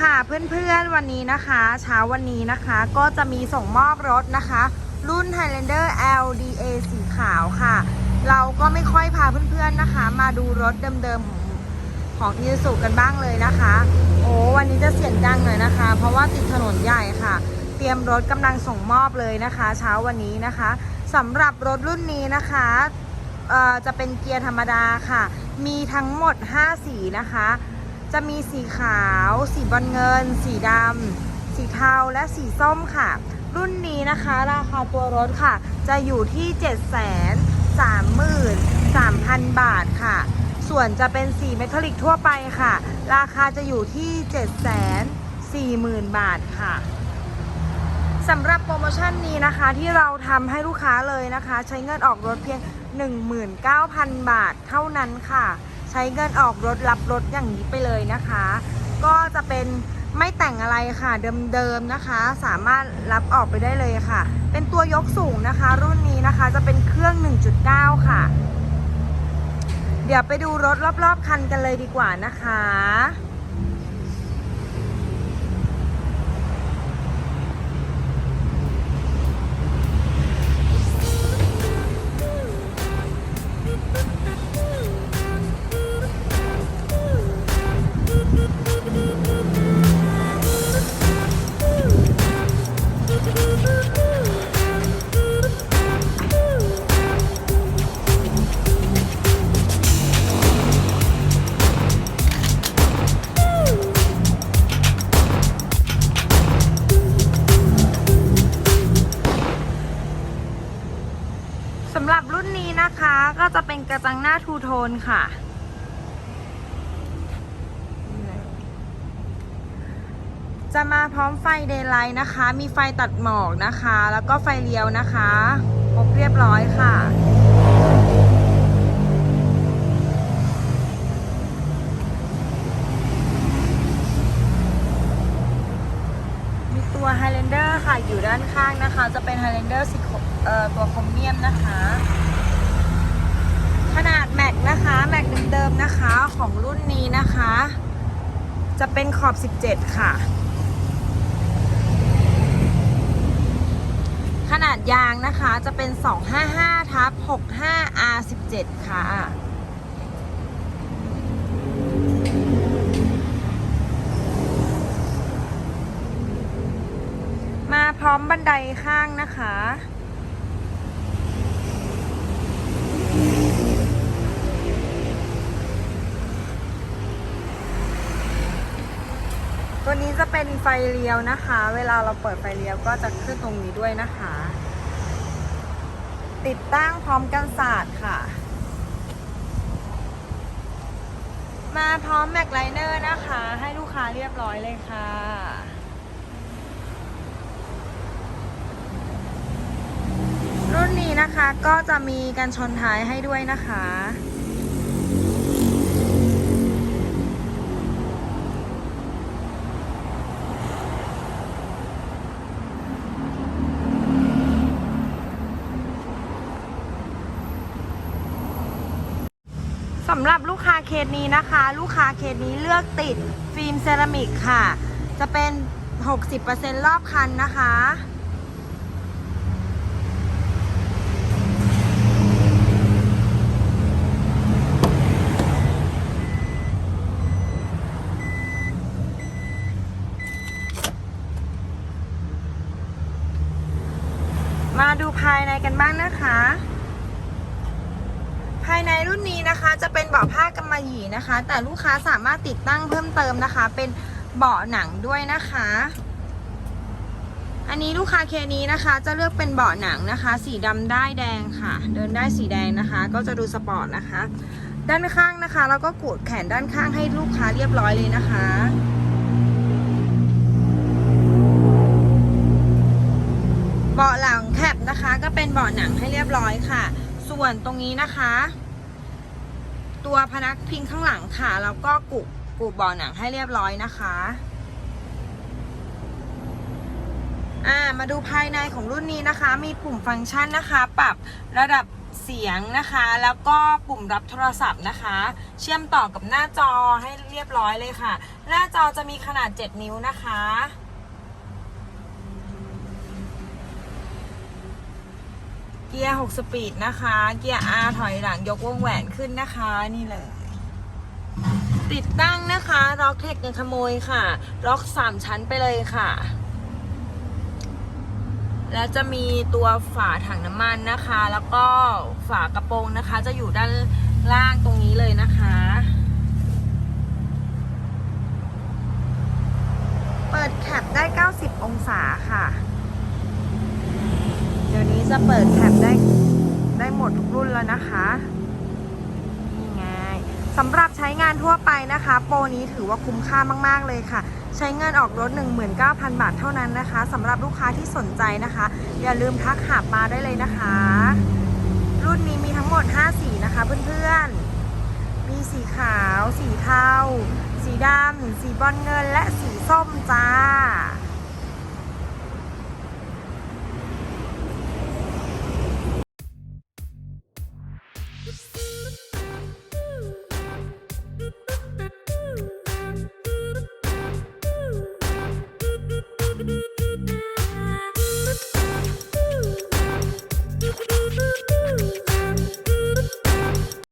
ค่ะเพื่อนๆวันนี้นะคะเช้าวันนี้นะคะก็จะมีส่งมอบรถนะคะ รุ่น Highlander LDA สีขาวค่ะ เราก็ไม่ค่อยพาเพื่อนๆนะคะ มาดูรถเดิมๆของของที่สุกันบ้างเลยนะคะ โอ้วันนี้จะเสียงดังหน่อยนะคะ เพราะว่าติดถนนใหญ่ค่ะ เตรียมรถกำลังส่งมอบเลยนะคะ เช้าวันนี้นะคะสำหรับรถรุ่นนี้นะคะเอ่อจะเป็นเกียร์ธรรมดาค่ะ มีทั้งหมด 5 สีนะคะ จะมีสีขาว สีบอลเงิน สีดำ สีเทา และสีส้มค่ะ รุ่นนี้นะคะ ราคาตัวรถค่ะ จะอยู่ที่ 7 3 3 3 0 0 0 บาทค่ะ ส่วนจะเป็นสีเมทัลลิกทั่วไปค่ะ ราคาจะอยู่ที่ 7 4 0 0 0 0บาทค่ะสำหรับโปรโมชั่นนี้นะคะที่เราทำให้ลูกค้าเลยนะคะ ใช้เงินออกรถเพียง 19,000 บาทเท่านั้นค่ะ ใช้เงินออกรถรับรถอย่างนี้ไปเลยนะคะ ก็จะเป็นไม่แต่งอะไรค่ะเดิมๆนะคะ สามารถรับออกไปได้เลยค่ะ เป็นตัวยกสูงนะคะ รุ่นนี้นะคะจะเป็นเครื่อง 1.9 ค่ะ เดี๋ยวไปดูรถรอบๆคันกันเลยดีกว่านะคะ จะเป็นกระจังหน้าทูโทนค่ะ จะมาพร้อมไฟเดย์ไลท์นะคะ มีไฟตัดหมอกนะคะ แล้วก็ไฟเลี้ยวนะคะครบเรียบร้อยค่ะมีตัว Highlander ค่ะ อยู่ด้านข้างนะคะ จะเป็น Highlander สีขเอ่อตัวคอมเมียมนะคะ ขนาดแม็กนะคะแม็กเดิมๆนะคะของรุ่นนี้นะคะ จะเป็นขอบ 17 ค่ะ ขนาดยางนะคะจะเป็น 255ทับ65 R17 ค่ะมาพร้อมบันไดข้างนะคะ ตัวนี้จะเป็นไฟเลี้ยวนะคะ เวลาเราเปิดไฟเลี้ยวก็จะขึ้นตรงนี้ด้วยนะคะ ติดตั้งพร้อมกันศาสตร์ค่ะ มาพร้อมแม็กไลเนอร์นะคะ ให้ลูกค้าเรียบร้อยเลยค่ะ รุ่นนี้นะคะก็จะมีกันชนท้ายให้ด้วยนะคะ สำหรับลูกค้าเคสนี้นะคะ ลูกค้าเคสนี้เลือกติดฟิล์มเซรามิกค่ะ จะเป็น 60%รอบคันนะคะ มาดูภายในกันบ้างนะคะายในรุ่นนี้นะคะจะเป็นเบาะผ้ากำมะหยี่นะคะ แต่ลูกค้าสามารถติดตั้งเพิ่มเติมนะคะ เป็นเบาะหนังด้วยนะคะ อันนี้ลูกค้าเคนี้นะคะ จะเลือกเป็นเบาะหนังนะคะ สีดำได้แดงค่ะ เดินได้สีแดงนะคะ ก็จะดูสปอร์ตนะคะ ด้านข้างนะคะแล้วก็กูดแขนด้านข้างให้ลูกค้าเรียบร้อยเลยนะคะเบาะหลังแคบนะคะ ก็เป็นเบาะหนังให้เรียบร้อยค่ะ ส่วนตรงนี้นะคะ ตัวพนักพิงข้างหลังค่ะ แล้วก็กุกุเบาหนังให้เรียบร้อยนะคะอ่ามาดูภายในของรุ่นนี้นะคะ มีปุ่มฟังก์ชันนะคะ ปรับระดับเสียงนะคะ แล้วก็ปุ่มรับโทรศัพท์นะคะ เชื่อมต่อกับหน้าจอให้เรียบร้อยเลยค่ะ หน้าจอจะมีขนาด 7 นิ้วนะคะ เกียร์ 6 สปีดนะคะ เกียร์ R ถอยหลังยกวงแหวนขึ้นนะคะนี่เลย ติดตั้งนะคะล็อกเทคเงินขโมยค่ะ ล็อก 3 ชั้นไปเลยค่ะ แล้วจะมีตัวฝาถังน้ำมันนะคะ แล้วก็ฝากระโปรงนะคะ จะอยู่ด้านล่างตรงนี้เลยนะคะ เปิดแคปได้ 90 องศาค่ะ เดี๋ยวนี้จะเปิดแคปได้ได้หมดทุกรุ่นแล้วนะคะนี่ไงสำหรับใช้งานทั่วไปนะคะ โปรนี้ถือว่าคุ้มค่ามากๆเลยค่ะ ใช้เงินออกรถ 19,000 บาทเท่านั้นนะคะสำหรับลูกค้าที่สนใจนะคะ อย่าลืมทักหาปาได้เลยนะคะ รุ่นนี้มีทั้งหมด 5 สีนะคะเพื่อนๆ มีสีขาว สีเทา สีดำ สีบอลเงิน และสีส้มจ้า